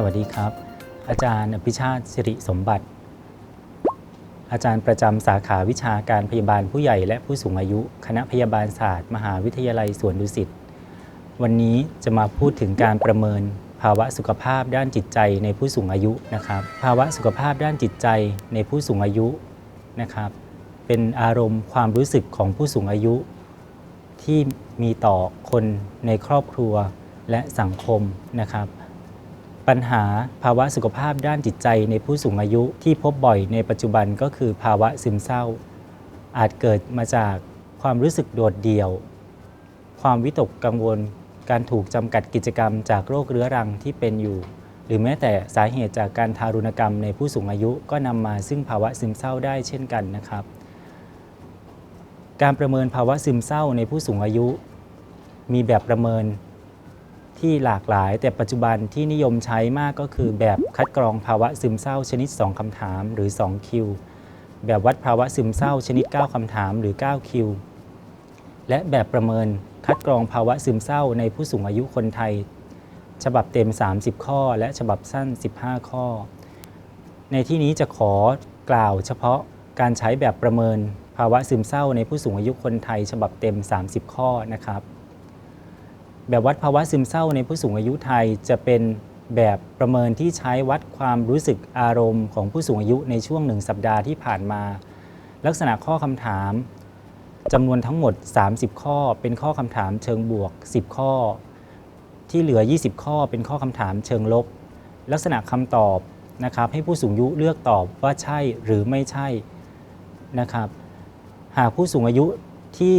สวัสดีครับ อาจารย์อภิชาติสิริสมบัติ อาจารย์ประจำสาขาวิชาการพยาบาลผู้ใหญ่และผู้สูงอายุ คณะพยาบาลศาสตร์ มหาวิทยาลัยสวนดุสิต วันนี้จะมาพูดถึงการประเมินภาวะสุขภาพด้านจิตใจในผู้สูงอายุนะครับ ภาวะสุขภาพด้านจิตใจในผู้สูงอายุนะครับ เป็นอารมณ์ความรู้สึกของผู้สูงอายุ ที่มีต่อคนในครอบครัวและสังคมนะครับ ปัญหาภาวะสุขภาพด้านจิตใจในผู้สูงอายุที่พบบ่อยในปัจจุบันก็คือภาวะซึมเศร้า อาจเกิดมาจากความรู้สึกโดดเดี่ยว ความวิตกกังวล การถูกจำกัดกิจกรรมจากโรคเรื้อรังที่เป็นอยู่ หรือแม้แต่สาเหตุจากการทารุณกรรมในผู้สูงอายุก็นำมาซึ่งภาวะซึมเศร้าได้เช่นกันนะครับ การประเมินภาวะซึมเศร้าในผู้สูงอายุ มีแบบประเมิน ที่หลากหลาย แต่ปัจจุบันที่นิยมใช้มากก็คือแบบคัดกรองภาวะซึมเศร้าชนิด 2คำถามหรือ 2 คิว แบบวัดภาวะซึมเศร้าชนิด 9คำถามหรือ 9 คิว และแบบประเมินคัดกรองภาวะซึมเศร้าในผู้สูงอายุคนไทย ฉบับเต็ม 30 ข้อ และฉบับสั้น 15 ข้อ ในที่นี้จะขอกล่าวเฉพาะการใช้แบบประเมินภาวะซึมเศร้าในผู้สูงอายุคนไทย ฉบับเต็ม 30 ข้อนะครับ แบบวัดภาวะซึมเศร้าในผู้สูงอายุไทยจะเป็นแบบประเมินที่ใช้วัดความรู้สึกอารมณ์ของผู้สูงอายุในช่วงหนึ่งสัปดาห์ที่ผ่านมา ลักษณะข้อคำถามจำนวนทั้งหมด 30 ข้อ เป็นข้อคำถามเชิงบวก 10 ข้อ ที่เหลือ 20 ข้อเป็นข้อคำถามเชิงลบ ลักษณะคำตอบนะครับให้ผู้สูงอายุเลือกตอบว่าใช่หรือไม่ใช่นะครับ หากผู้สูงอายุที่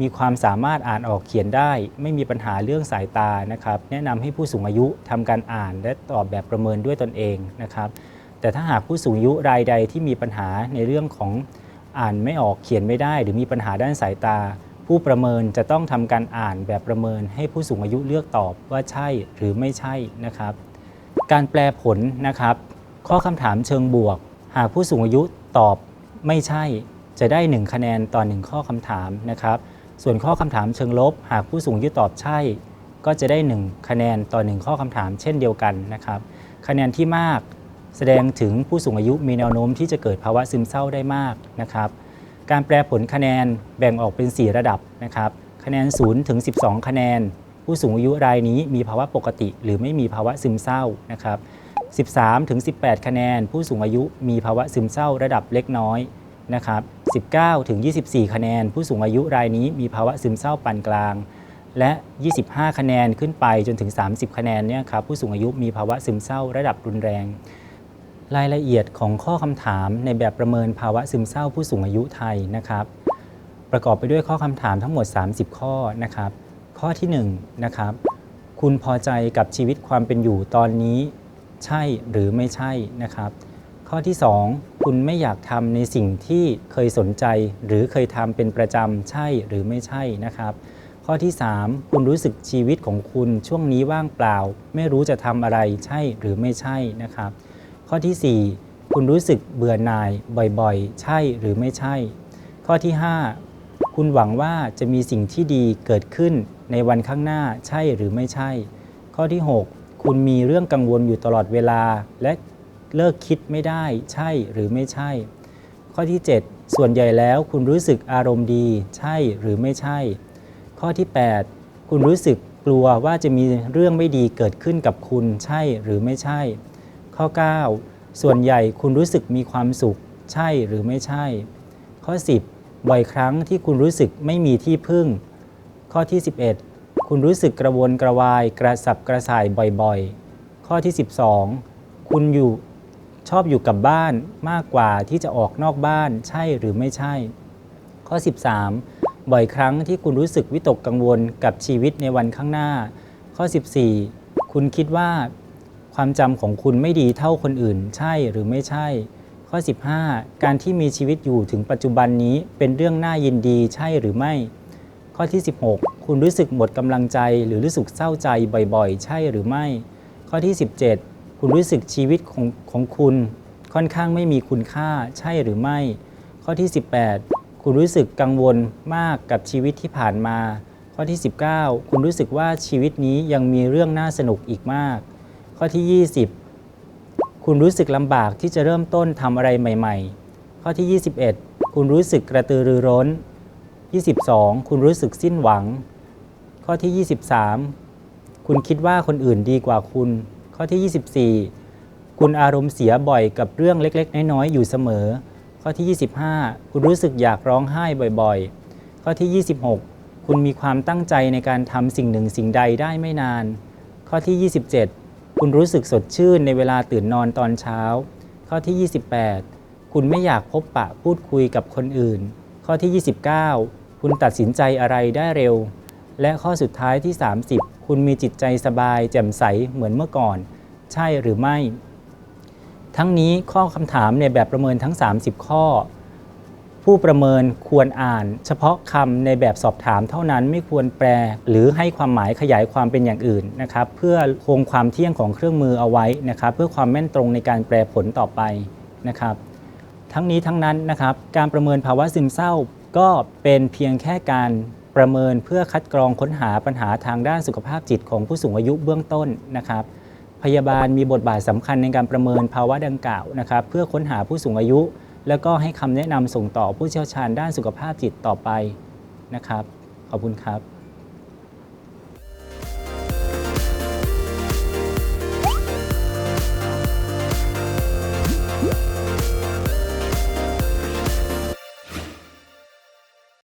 มีความสามารถอ่านออกเขียนได้ ไม่มีปัญหาเรื่องสายตานะครับ แนะนำให้ผู้สูงอายุทำการอ่านและตอบแบบประเมินด้วยตนเองนะครับ แต่ถ้าหากผู้สูงอายุรายใดที่มีปัญหาในเรื่องของอ่านไม่ออกเขียนไม่ได้ หรือมีปัญหาด้านสายตา ผู้ประเมินจะต้องทำการอ่านแบบประเมิน ให้ผู้สูงอายุเลือกตอบว่าใช่หรือไม่ใช่นะครับ การแปลผลนะครับ ข้อคำถามเชิงบวก หากผู้สูงอายุตอบไม่ใช่ จะได้ 1 คะแนนต่อ 1 ข้อคำถามนะครับ ส่วนข้อคำถามเชิงลบ หากผู้สูงอายุตอบใช่ ก็จะได้ 1 คะแนนต่อ 1 ข้อคำถามเช่นเดียวกันนะครับ คะแนนที่มากแสดงถึงผู้สูงอายุมีแนวโน้มที่จะเกิดภาวะซึมเศร้าได้มากนะครับ การแปลผลคะแนนแบ่งออกเป็น 4 ระดับนะครับ คะแนน0ถึง12 คะแนน ผู้สูงอายุรายนี้มีภาวะปกติ หรือไม่มีภาวะซึมเศร้านะครับ13ถึง18 คะแนน ผู้สูงอายุมีภาวะซึมเศร้าระดับเล็กน้อย นะครับ 19 ถึง 24 คะแนน ผู้สูงอายุรายนี้มีภาวะซึมเศร้าปานกลาง และ 25 คะแนนขึ้นไปจนถึง 30 คะแนนเนี่ยครับผู้สูงอายุมีภาวะซึมเศร้าระดับรุนแรง รายละเอียดของข้อคำถามในแบบประเมินภาวะซึมเศร้าผู้สูงอายุไทยนะครับ ประกอบไปด้วยข้อคำถามทั้งหมด 30 ข้อนะครับ ข้อที่1นะครับคุณพอใจกับชีวิตความเป็นอยู่ตอนนี้ ใช่หรือไม่ใช่นะครับ ข้อที่ 2 คุณไม่อยากทำในสิ่งที่เคยสนใจ หรือเคยทำเป็นประจำใช่หรือไม่ใช่นะครับ ข้อที่ 3 คุณรู้สึกชีวิตของคุณช่วงนี้ว่างเปล่า ไม่รู้จะทำอะไรใช่หรือไม่ใช่นะครับ ข้อทีสี่4 คุณรู้สึกเบื่อหน่ายบ่อยๆ ใช่หรือไม่ใช่ ข้อที่ 5 คุณหวังว่าจะมีสิ่งที่ดีเกิดขึ้นในวันข้างหน้าใช่หรือไม่ใช่ ข้อที่ 6 คุณมีเรื่องกังวลอยู่ตลอดเวลา และ เลิกคิดไม่ได้ใช่หรือไม่ใช่ ข้อที่ 7 ส่วนใหญ่แล้วคุณรู้สึกอารมณ์ดี ใช่หรือไม่ใช่ ข้อที่ 8 คุณรู้สึกกลัวว่าจะมีเรื่องไม่ดีเกิดขึ้นกับคุณใช่หรือไม่ใช่ ข้อ 9 ส่วนใหญ่คุณรู้สึกมีความสุข ใช่หรือไม่ใช่ ข้อ 10 บ่อยครั้งที่คุณรู้สึกไม่มีที่พึ่ง ข้อที่ 11 คุณรู้สึกกระวนกระวายกระสับกระส่ายบ่อยๆ ข้อที่ 12 คุณอยู่ ชอบอยู่กับบ้านมากกว่าที่จะออกนอกบ้านใช่หรือไม่ใช่ ข้อ 13 บ่อยครั้งที่คุณรู้สึกวิตกกังวลกับชีวิตในวันข้างหน้า ข้อ 14 คุณคิดว่า ความจำของคุณไม่ดีเท่าคนอื่น ใช่หรือไม่ใช่ ข้อ 15 การที่มีชีวิตอยู่ถึงปัจจุบันนี้เป็นเรื่องน่ายินดีใช่หรือไม่ ข้อที่ 16 คุณรู้สึกหมดกำลังใจหรือรู้สึกเศร้าใจบ่อยๆ ใช่หรือไม่ ข้อที่ 17 คุณรู้สึกชีวิตของของคุณค่อนข้างไม่มีคุณค่าใช่หรือไม่ ข้อที่ 18 คุณรู้สึกกังวลมากกับชีวิตที่ผ่านมา ข้อที่ 19 คุณรู้สึกว่าชีวิตนี้ยังมีเรื่องน่าสนุกอีกมาก ข้อที่ 20 คุณรู้สึกลำบากที่จะเริ่มต้นทำอะไรใหม่ ๆ ข้อที่ 21 คุณรู้สึกกระตือรือร้น 22 คุณรู้สึกสิ้นหวัง ข้อที่ 23 คุณคิดว่าคนอื่นดีกว่าคุณ ข้อที่ 24 คุณอารมณ์เสียบ่อยกับเรื่องเล็ก ๆ น้อย ๆ อยู่เสมอ ข้อที่ 25 คุณรู้สึกอยากร้องไห้บ่อยๆ ข้อที่ 26 คุณมีความตั้งใจในการทำสิ่งหนึ่งสิ่งใดได้ไม่นาน ข้อที่ 27 คุณรู้สึกสดชื่นในเวลาตื่นนอนตอนเช้า ข้อที่ 28 คุณไม่อยากพบปะพูดคุยกับคนอื่น ข้อที่ 29 คุณตัดสินใจอะไรได้เร็ว และข้อสุดท้ายที่ 30 คุณมีจิตใจสบาย แจ่มใสเหมือนเมื่อก่อน ใช่หรือไม่ ทั้งนี้ข้อคำถามในแบบประเมินทั้ง 30 ข้อ ผู้ประเมินควรอ่าน เฉพาะคำในแบบสอบถามเท่านั้นไม่ควรแปล หรือให้ความหมายขยายความเป็นอย่างอื่นนะครับ เพื่อคงความเที่ยงของเครื่องมือเอาไว้นะครับ เพื่อความแม่นตรงในการแปลผลต่อไปนะครับ ทั้งนี้ทั้งนั้นนะครับ การประเมินภาวะซึมเศร้าก็เป็นเพียงแค่การ ประเมินเพื่อคัดกรองค้นหาปัญหาทางด้านสุขภาพจิตของผู้สูงอายุเบื้องต้นนะครับ พยาบาลมีบทบาทสำคัญในการประเมินภาวะดังกล่าวนะครับ เพื่อค้นหาผู้สูงอายุ แล้วก็ให้คำแนะนำส่งต่อผู้เชี่ยวชาญด้านสุขภาพจิตต่อไปนะครับ ขอบคุณครับ